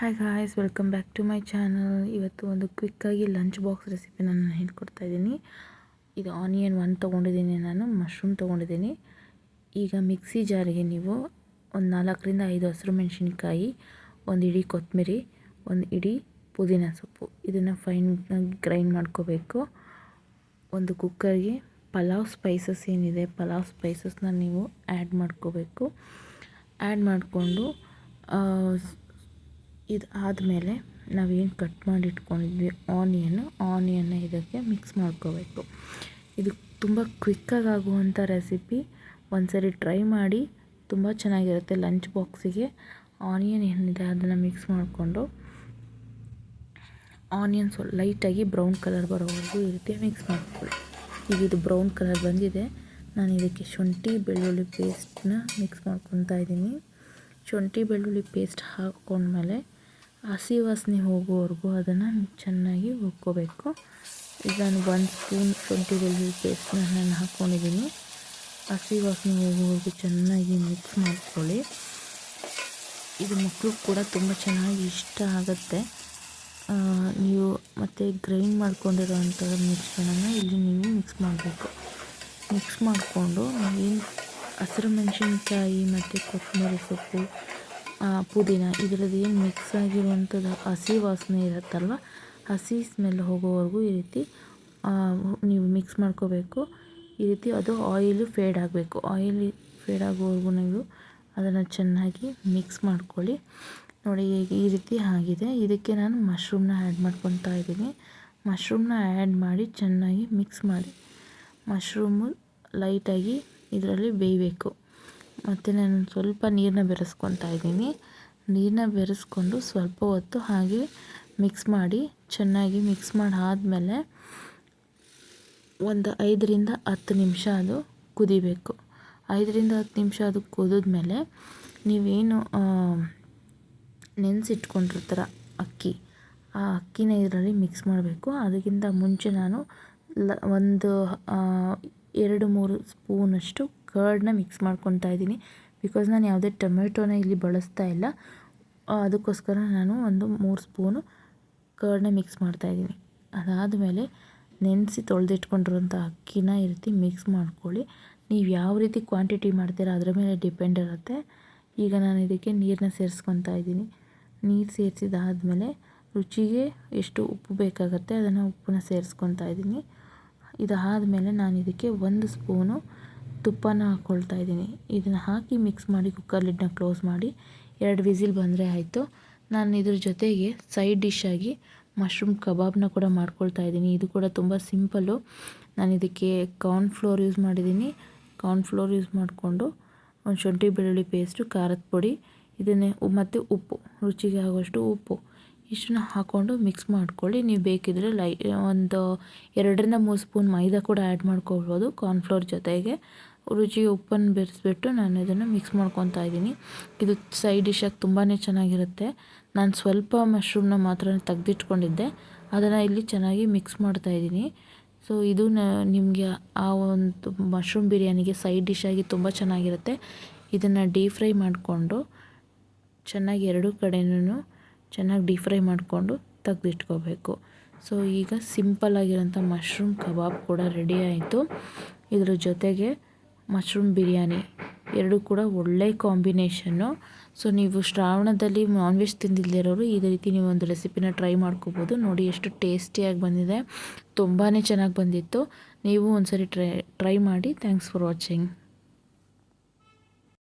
Hi guys welcome back to my channel ಇವತ್ತು ಒಂದು ಕ್ವಿಕ್ಕಾಗಿ lunch box recipe ನಾನು ಹೇಳ್ಕೊಡ್ತಾ ಇದ್ದೀನಿ ಇದು ಆನಿಯನ್ ಒನ್ ತೊಗೊಂಡಿದ್ದೀನಿ ನಾನು ಮಶ್ರೂಮ್ ತೊಗೊಂಡಿದ್ದೀನಿ. ಈಗ ಮಿಕ್ಸಿ ಜಾರಿಗೆ ನೀವು ಒಂದು ನಾಲ್ಕರಿಂದ ಐದು ಹಸಿರು ಮೆಣಸಿನ್ಕಾಯಿ, ಒಂದು ಇಡೀ ಕೊತ್ತಂಬರಿ ಒಂದು ಇಡೀ ಪುದೀನ ಸೊಪ್ಪು. ಇದನ್ನು ಫೈನ್ ಗ್ರೈಂಡ್ ಮಾಡ್ಕೋಬೇಕು. ಒಂದು ಕುಕ್ಕರ್ಗೆ ಪಲಾವ್ ಸ್ಪೈಸಸ್ ಏನಿದೆ, ಪಲಾವ್ ಸ್ಪೈಸಸ್ನ ನೀವು ಆ್ಯಡ್ ಮಾಡ್ಕೋಬೇಕು. ಆ್ಯಡ್ ಮಾಡಿಕೊಂಡು ಇದು ಆದಮೇಲೆ ನಾವೇನು ಕಟ್ ಮಾಡಿ ಇಟ್ಕೊಂಡಿದ್ವಿ ಆನಿಯನ್ ಆನಿಯನ್ನ ಇದಕ್ಕೆ ಮಿಕ್ಸ್ ಮಾಡ್ಕೋಬೇಕು. ಇದು ತುಂಬ ಕ್ವಿಕ್ಕಾಗಿ ಆಗುವಂಥ ರೆಸಿಪಿ ಒಂದು ಸರಿ ಟ್ರೈ ಮಾಡಿ, ತುಂಬ ಚೆನ್ನಾಗಿರುತ್ತೆ ಲಂಚ್ ಬಾಕ್ಸಿಗೆ ಆನಿಯನ್ ಏನಿದೆ ಅದನ್ನು ಮಿಕ್ಸ್ ಮಾಡಿಕೊಂಡು ಆನಿಯನ್ ಸ್ವಲ್ಪ ಲೈಟಾಗಿ ಬ್ರೌನ್ ಕಲರ್ ಬರೋವರೆಗೂ ಈ ರೀತಿ ಮಿಕ್ಸ್ ಮಾಡ್ಕೊಳ್ಳಿ. ಈಗ ಇದು ಬ್ರೌನ್ ಕಲರ್ ಬಂದಿದೆ. ನಾನು ಇದಕ್ಕೆ ಶುಂಠಿ, ಬೆಳ್ಳುಳ್ಳಿ ಪೇಸ್ಟನ್ನ ಮಿಕ್ಸ್ ಮಾಡ್ಕೊತಾ ಇದ್ದೀನಿ. ಶುಂಠಿ, ಬೆಳ್ಳುಳ್ಳಿ ಪೇಸ್ಟ್ ಹಾಕ್ಕೊಂಡ್ಮೇಲೆ ಹಸಿ ವಾಸನೆ ಹೋಗೋವರೆಗೂ ಅದನ್ನು ಚೆನ್ನಾಗಿ ಹುರ್ಕೋಬೇಕು. ಈಗ ನಾನು ಒಂದು ಸ್ಪೂನ್ ಶುಂಠಿ ಬೆಳ್ಳುಳ್ಳಿ ಪೇಸ್ಟ್ನ ನಾನು ಹಾಕ್ಕೊಂಡಿದ್ದೀನಿ ಹಸಿ ವಾಸನೆ ಹೋಗೋವರೆಗೂ ಚೆನ್ನಾಗಿ ಮಿಕ್ಸ್ ಮಾಡ್ಕೊಳ್ಳಿ. ಇದು ಮಕ್ಕಳು ಕೂಡ ತುಂಬ ಚೆನ್ನಾಗಿ ಇಷ್ಟ ಆಗುತ್ತೆ. ನೀವು ಮತ್ತು ಗ್ರೈಂಡ್ ಮಾಡ್ಕೊಂಡಿರೋವಂಥ ಮಿಕ್ಸ್ಗಳನ್ನು ಇಲ್ಲಿ ನೀವು ಮಿಕ್ಸ್ ಮಾಡಬೇಕು. ಮಿಕ್ಸ್ ಮಾಡಿಕೊಂಡು ಏನು ಹಸಿರು ಮೆಣಸಿನ್ಕಾಯಿ ಮತ್ತು ಕೊತ್ತಂಬರಿ ಸೊಪ್ಪು ಪುದೀನ ಇದರದ್ದು ಏನು ಮಿಕ್ಸ್ ಆಗಿರುವಂಥದ್ದು ಹಸಿ ವಾಸನೆ ಇರುತ್ತಲ್ವ? ಹಸಿ ಸ್ಮೆಲ್ ಹೋಗೋವರೆಗೂ ಈ ರೀತಿ ನೀವು ಮಿಕ್ಸ್ ಮಾಡ್ಕೋಬೇಕು. ಈ ರೀತಿ ಅದು ಆಯಿಲು ಫೇಡ್ ಆಗಬೇಕು. ಆಯಿಲ್ ಫೇಡ್ ಆಗೋವರೆಗೂ ನೀವು ಅದನ್ನು ಚೆನ್ನಾಗಿ ಮಿಕ್ಸ್ ಮಾಡ್ಕೊಳ್ಳಿ. ನೋಡಿ ಈ ರೀತಿ ಆಗಿದೆ. ಇದಕ್ಕೆ ನಾನು ಮಶ್ರೂಮ್ನ ಆ್ಯಡ್ ಮಾಡ್ಕೊತಾ ಇದ್ದೀನಿ. ಮಶ್ರೂಮ್ನ ಆ್ಯಡ್ ಮಾಡಿ ಚೆನ್ನಾಗಿ ಮಿಕ್ಸ್ ಮಾಡಿ. ಮಶ್ರೂಮು ಲೈಟಾಗಿ ಇದರಲ್ಲಿ ಬೇಯಬೇಕು. ಮತ್ತು ನಾನು ಸ್ವಲ್ಪ ನೀರನ್ನ ಬೆರೆಸ್ಕೊತಾ ಇದ್ದೀನಿ. ನೀರನ್ನ ಬೆರೆಸ್ಕೊಂಡು ಸ್ವಲ್ಪ ಹೊತ್ತು ಹಾಗೆ ಮಿಕ್ಸ್ ಮಾಡಿ, ಚೆನ್ನಾಗಿ ಮಿಕ್ಸ್ ಮಾಡಿ ಆದಮೇಲೆ ಒಂದು ಐದರಿಂದ ಹತ್ತು ನಿಮಿಷ ಅದು ಕುದಿಬೇಕು. ಐದರಿಂದ ಹತ್ತು ನಿಮಿಷ ಅದು ಕುದಿದ್ಮೇಲೆ ನೀವೇನು ನೆನೆಸಿಟ್ಕೊಂಡಿರ್ತೀರ ಅಕ್ಕಿ, ಆ ಅಕ್ಕಿನ ಇದರಲ್ಲಿ ಮಿಕ್ಸ್ ಮಾಡಬೇಕು. ಅದಕ್ಕಿಂತ ಮುಂಚೆ ನಾನು ಒಂದು ಎರಡು ಮೂರು ಸ್ಪೂನಷ್ಟು ಕರ್ಡ್ನ ಮಿಕ್ಸ್ ಮಾಡ್ಕೊತಾ ಇದ್ದೀನಿ. ಬಿಕಾಸ್ ನಾನು ಯಾವುದೇ ಟೊಮೆಟೊನ ಇಲ್ಲಿ ಬಳಸ್ತಾ ಇಲ್ಲ. ಅದಕ್ಕೋಸ್ಕರ ನಾನು ಒಂದು ಮೂರು ಸ್ಪೂನು ಕರ್ಡ್ನ ಮಿಕ್ಸ್ ಮಾಡ್ತಾಯಿದ್ದೀನಿ ಅದಾದಮೇಲೆ ನೆನೆಸಿ ತೊಳೆದಿಟ್ಕೊಂಡಿರೋಂಥ ಅಕ್ಕಿನ ಈ ರೀತಿ ಮಿಕ್ಸ್ ಮಾಡ್ಕೊಳ್ಳಿ. ನೀವು ಯಾವ ರೀತಿ ಕ್ವಾಂಟಿಟಿ ಮಾಡ್ತೀರಾ ಅದರ ಮೇಲೆ ಡಿಪೆಂಡ್ ಇರುತ್ತೆ. ಈಗ ನಾನು ಇದಕ್ಕೆ ನೀರನ್ನ ಸೇರಿಸ್ಕೊತಾ ಇದ್ದೀನಿ. ನೀರು ಸೇರಿಸಿದಾದ್ಮೇಲೆ ರುಚಿಗೆ ಎಷ್ಟು ಉಪ್ಪು ಬೇಕಾಗುತ್ತೆ ಅದನ್ನು ಉಪ್ಪನ್ನ ಸೇರಿಸ್ಕೊತಾ ಇದ್ದೀನಿ. ಇದಾದಮೇಲೆ ನಾನು ಇದಕ್ಕೆ ಒಂದು ಸ್ಪೂನು ತುಪ್ಪನ ಹಾಕ್ಕೊಳ್ತಾ ಇದ್ದೀನಿ. ಇದನ್ನು ಹಾಕಿ ಮಿಕ್ಸ್ ಮಾಡಿ ಕುಕ್ಕರ್ ಲಿಡ್ನ ಕ್ಲೋಸ್ ಮಾಡಿ ಎರಡು ವಿಸಿಲ್ ಬಂದರೆ ಆಯಿತು. ನಾನು ಇದ್ರ ಜೊತೆಗೆ ಸೈಡ್ ಡಿಶ್ಶಾಗಿ ಮಶ್ರೂಮ್ ಕಬಾಬ್ನ ಕೂಡ ಮಾಡ್ಕೊಳ್ತಾ ಇದ್ದೀನಿ. ಇದು ಕೂಡ ತುಂಬ ಸಿಂಪಲ್ಲು ನಾನು ಇದಕ್ಕೆ ಕಾರ್ನ್ ಫ್ಲೋರ್ ಯೂಸ್ ಮಾಡಿದ್ದೀನಿ. ಕಾರ್ನ್ಫ್ಲೋರ್ ಯೂಸ್ ಮಾಡಿಕೊಂಡು ಒಂದು ಶುಂಠಿ ಬೆಳ್ಳುಳ್ಳಿ ಪೇಸ್ಟು ಖಾರದ ಪುಡಿ, ಇದನ್ನೇ ಮತ್ತು ಉಪ್ಪು, ರುಚಿಗೆ ಆಗುವಷ್ಟು ಉಪ್ಪು. ಇಷ್ಟನ್ನ ಹಾಕ್ಕೊಂಡು ಮಿಕ್ಸ್ ಮಾಡ್ಕೊಳ್ಳಿ. ನೀವು ಬೇಕಿದ್ದರೆ ಲೈ, ಒಂದು ಎರಡರಿಂದ ಮೂರು ಸ್ಪೂನ್ ಮೈದಾ ಕೂಡ ಆ್ಯಡ್ ಮಾಡ್ಕೊಳ್ಬೋದು ಕಾರ್ನ್ಫ್ಲೋರ್ ಜೊತೆಗೆ. ರುಚಿ ಉಪ್ಪನ್ನು ಬೆರೆಸ್ಬಿಟ್ಟು ನಾನು ಇದನ್ನು ಮಿಕ್ಸ್ ಮಾಡ್ಕೊತಾ ಇದ್ದೀನಿ. ಇದು ಸೈಡ್ ಡಿಶಾಗಿ ತುಂಬಾ ಚೆನ್ನಾಗಿರುತ್ತೆ. ನಾನು ಸ್ವಲ್ಪ ಮಶ್ರೂಮ್ನ ಮಾತ್ರ ತೆಗ್ದಿಟ್ಕೊಂಡಿದ್ದೆ. ಅದನ್ನು ಇಲ್ಲಿ ಚೆನ್ನಾಗಿ ಮಿಕ್ಸ್ ಮಾಡ್ತಾ ಇದ್ದೀನಿ. ಸೊ ಇದು ನಿಮಗೆ ಆ ಒಂದು ಮಶ್ರೂಮ್ ಬಿರಿಯಾನಿಗೆ ಸೈಡ್ ಡಿಶಾಗಿ ತುಂಬ ಚೆನ್ನಾಗಿರುತ್ತೆ. ಇದನ್ನು ಡೀಪ್ ಫ್ರೈ ಮಾಡಿಕೊಂಡು ಚೆನ್ನಾಗಿ ಎರಡೂ ಕಡೆಯೂ ಚೆನ್ನಾಗಿ ಡೀಪ್ ಫ್ರೈ ಮಾಡಿಕೊಂಡು ತೆಗ್ದಿಟ್ಕೋಬೇಕು. ಸೊ ಈಗ ಸಿಂಪಲ್ ಆಗಿರೋಂಥ ಮಶ್ರೂಮ್ ಕಬಾಬ್ ಕೂಡ ರೆಡಿ ಆಯಿತು. ಇದ್ರ ಜೊತೆಗೆ ಮಶ್ರೂಮ್ ಬಿರಿಯಾನಿ, ಎರಡೂ ಕೂಡ ಒಳ್ಳೆಯ ಕಾಂಬಿನೇಷನ್ನು ಸೊ ನೀವು ಶ್ರಾವಣದಲ್ಲಿ ನಾನ್ ವೆಜ್ ತಿಂದಿಲ್ಲದಿರೋರು ಇದೇ ರೀತಿ ನೀವು ಒಂದು ರೆಸಿಪಿನ ಟ್ರೈ ಮಾಡ್ಕೋಬೋದು. ನೋಡಿ ಎಷ್ಟು ಟೇಸ್ಟಿಯಾಗಿ ಬಂದಿದೆ. ತುಂಬಾ ಚೆನ್ನಾಗಿ ಬಂದಿತ್ತು. ನೀವು ಒಂದು ಸರಿ ಟ್ರೈ ಟ್ರೈ ಮಾಡಿ. Thanks for watching